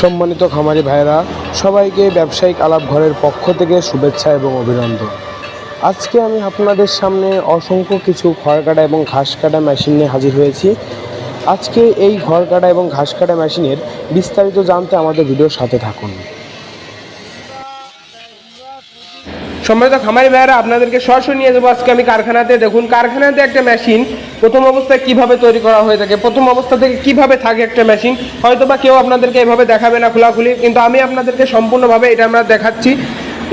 সম্মানিত খামারি ভাইরা সবাইকে ব্যবসায়িক আলাপ ঘরের পক্ষ থেকে শুভেচ্ছা এবং অভিনন্দন। আজকে আমি আপনাদের সামনে অসংখ্য কিছু খড় কাটা এবং ঘাস কাটা মেশিন নিয়ে হাজির হয়েছি। আজকে এই ঘর কাটা এবং ঘাস কাটা মেশিনের বিস্তারিত জানতে আমাদের ভিডিওর সাথে থাকুন। সম্মানিত খামারি ভাইয়েরা, আপনাদেরকে সরাসরি নিয়ে যাব আজকে আমি কারখানাতে। দেখুন, কারখানাতে একটা মেশিন প্রথম অবস্থায় কীভাবে তৈরি করা হয়ে থাকে, প্রথম অবস্থা থেকে কীভাবে থাকে একটা মেশিন হয়তো বা কেউ আপনাদেরকে এভাবে দেখাবে না খোলাখুলি, কিন্তু আমি আপনাদেরকে সম্পূর্ণভাবে এটা আমরা দেখাচ্ছি।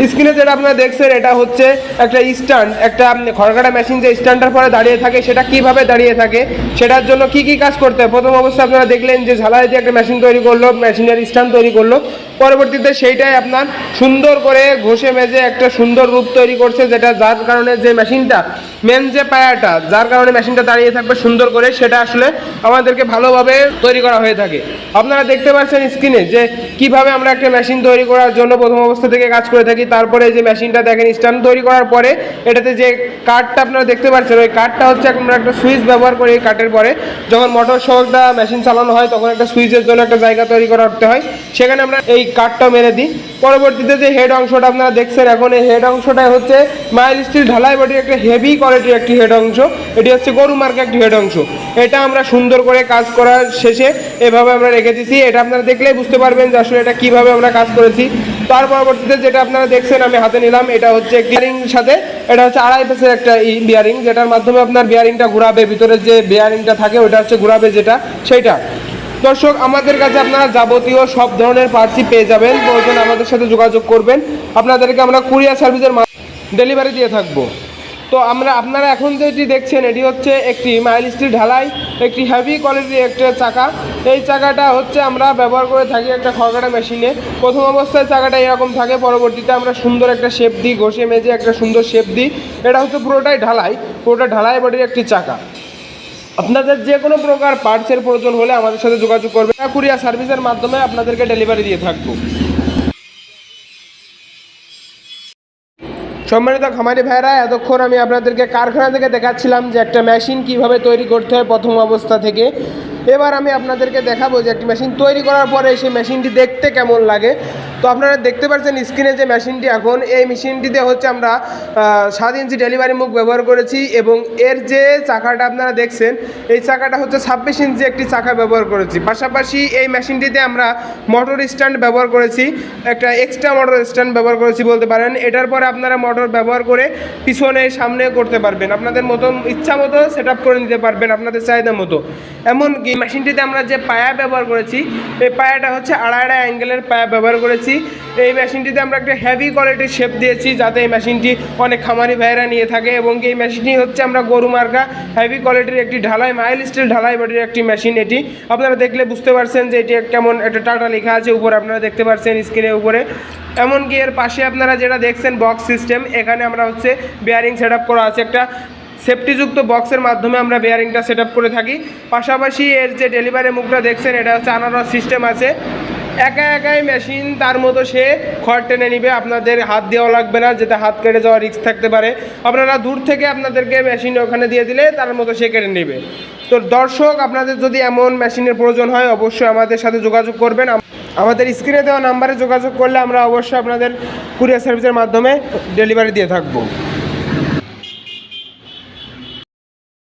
স্ক্রিনে যেটা আপনারা দেখছেন, এটা হচ্ছে একটা স্ট্যান্ড একটা খড়কাটা মেশিন যে স্ট্যান্ডের পরে দাঁড়িয়ে থাকে, সেটা কীভাবে দাঁড়িয়ে থাকে, সেটার জন্য কি কি কাজ করতে হয়? প্রথম অবস্থায় আপনারা দেখলেন যে ঝালাই দিয়ে একটা মেশিন তৈরি করল মেশিনের স্ট্যান্ড তৈরি করল। পরবর্তীতে সেইটাই আপনার সুন্দর করে ঘষে মেজে একটা সুন্দর রূপ তৈরি করছে, যেটা যার কারণে যে মেশিনটা মেন যে পায়াটা, যার কারণে মেশিনটা দাঁড়িয়ে থাকবে সুন্দর করে, সেটা আসলে আমাদেরকে ভালোভাবে তৈরি করা হয়ে থাকে। আপনারা দেখতে পাচ্ছেন স্ক্রিনে যে কীভাবে আমরা একটা মেশিন তৈরি করার জন্য প্রথম অবস্থা থেকে কাজ করে থাকি। তারপরে যে মেশিনটা দেখেন স্ট্যান্ড তৈরি করার পরে এটাতে যে কাঠটা আপনারা দেখতে পাচ্ছেন, ওই কাঠটা হচ্ছে আমরা একটা সুইচ ব্যবহার করি কাঠের পরে। যখন মোটর সহ মেশিন চালানো হয়, তখন একটা সুইচের জন্য একটা জায়গা তৈরি করা করতে হয়। সেখানে আমরা এই কাঠটা মেরে দিই। পরবর্তীতে যে হেড অংশটা আপনারা দেখছেন, এখন এই হেড অংশটাই হচ্ছে মাইল স্টিল ঢালাই বডির একটা হেভি কোয়ালিটির একটি হেড অংশ। এটি হচ্ছে গরু মার্কা একটি হেড অংশ। এটা আমরা সুন্দর করে কাজ করার শেষে এভাবে আমরা রেখে দিছি এটা আপনারা দেখলেই বুঝতে পারবেন যে আসলে এটা কীভাবে আমরা কাজ করেছি। তার পরবর্তীতে যেটা আপনারা দেখছেন, আমি হাতে নিলাম, এটা হচ্ছে বিয়ারিং সাথে, এটা হচ্ছে আড়াই পেসের একটা বিয়ারিং যেটার মাধ্যমে আপনার বিয়ারিংটা ঘুরাবে ভিতরে যে বিয়ারিংটা থাকে, ওটা হচ্ছে ঘুরাবে যেটা, সেইটা। দর্শক, আমাদের কাছে আপনারা যাবতীয় সব ধরনের পার্টসই পেয়ে যাবেন। প্রয়োজন আমাদের সাথে যোগাযোগ করবেন। আপনাদেরকে আমরা কুরিয়ার সার্ভিসের ডেলিভারি দিয়ে থাকব। তো আমরা, আপনারা এখন যেটি দেখছেন, এটি হচ্ছে একটি মাইল স্টিল ঢালাই, একটি হেভি কোয়ালিটির একটা চাকা। এই চাকাটা হচ্ছে আমরা ব্যবহার করে থাকি একটা খড়কাটা মেশিনে প্রথম অবস্থায় চাকাটা এরকম থাকে, পরবর্তীতে আমরা সুন্দর একটা শেপ দিই, ঘষে মেজে একটা সুন্দর শেপ দিই। এটা হচ্ছে পুরোটাই ঢালাই, পুরোটা ঢালাই বডির একটি চাকা। আপনাদের যে কোনো প্রকার পার্টসের প্রয়োজন হলে আমাদের সাথে যোগাযোগ করবেন। কুরিয়ার সার্ভিসের মাধ্যমে আপনাদেরকে ডেলিভারি দিয়ে থাকব। সম্মানিত খামারি ভাইরা এতক্ষণ আমি আপনাদেরকে কারখানা থেকে দেখাচ্ছিলাম যে একটা মেশিন কীভাবে তৈরি করতে হয় প্রথম অবস্থা থেকে। এবার আমি আপনাদেরকে দেখাবো যে একটি মেশিন তৈরি করার পরে সেই মেশিনটি দেখতে কেমন লাগে। তো আপনারা দেখতে পাচ্ছেন স্ক্রিনে যে মেশিনটি এখন, এই মেশিনটিতে হচ্ছে আমরা সাত ইঞ্চি ডেলিভারি মুখ ব্যবহার করেছি এবং এর যে চাকাটা আপনারা দেখছেন, এই চাকাটা হচ্ছে ছাব্বিশ ইঞ্চি একটি চাকা ব্যবহার করেছি। পাশাপাশি এই মেশিনটিতে আমরা মোটর স্ট্যান্ড ব্যবহার করেছি, একটা এক্সট্রা মোটর স্ট্যান্ড ব্যবহার করেছি বলতে পারেন। এটার পরে আপনারা মোটর ব্যবহার করে পিছনে, সামনে করতে পারবেন। আপনাদের মতো ইচ্ছা মতো সেট করে নিতে পারবেন আপনাদের চাহিদা মতো। এমনকি মেশিনটিতে আমরা যে পায়া ব্যবহার করেছি, এই পায়াটা হচ্ছে আড়াই আড়াই অ্যাঙ্গেলের পায়া ব্যবহার করেছি। এই মেশিনটিতে আমরা একটা হেভি কোয়ালিটির শেপ দিয়েছি, যাতে এই মেশিনটি অনেক খামারি ভাইয়েরা নিয়ে থাকে এবং এই মেশিনটি হচ্ছে আমরা গরু মার্কা হেভি কোয়ালিটির একটি ঢালাই মাইল স্টিল ঢালাই বডির একটি মেশিন এটি। আপনারা দেখলে বুঝতে পারছেন যে এটি কেমন একটা টাটা লেখা আছে, উপরে আপনারা দেখতে পাচ্ছেন স্ক্রিনের উপরে। এমনকি এর পাশে আপনারা যেটা দেখছেন বক্স সিস্টেম এখানে আমরা হচ্ছে বেয়ারিং সেট করা আছে। একটা সেফটিযুক্ত বক্সের মাধ্যমে আমরা বেয়ারিংটা সেট করে থাকি। পাশাপাশি এর যে ডেলিভারি মুখটা দেখছেন, এটা হচ্ছে আনারস সিস্টেম আছে। একা একাই মেশিন তার মতো সে খড় টেনে নিবে। আপনাদের হাত দেওয়া লাগবে না, যেটা হাত কেটে যাওয়ার রিস্ক থাকতে পারে। আপনারা দূর থেকে আপনাদেরকে মেশিন ওখানে দিয়ে দিলে তার মতো সে কেটে নেবে। তো দর্শক, আপনাদের যদি এমন মেশিনের প্রয়োজন হয়, অবশ্যই আমাদের সাথে যোগাযোগ করবেন। আমাদের স্ক্রিনে দেওয়া নাম্বারে যোগাযোগ করলে আমরা অবশ্যই আপনাদের কুরিয়ার সার্ভিসের মাধ্যমে ডেলিভারি দিয়ে থাকব।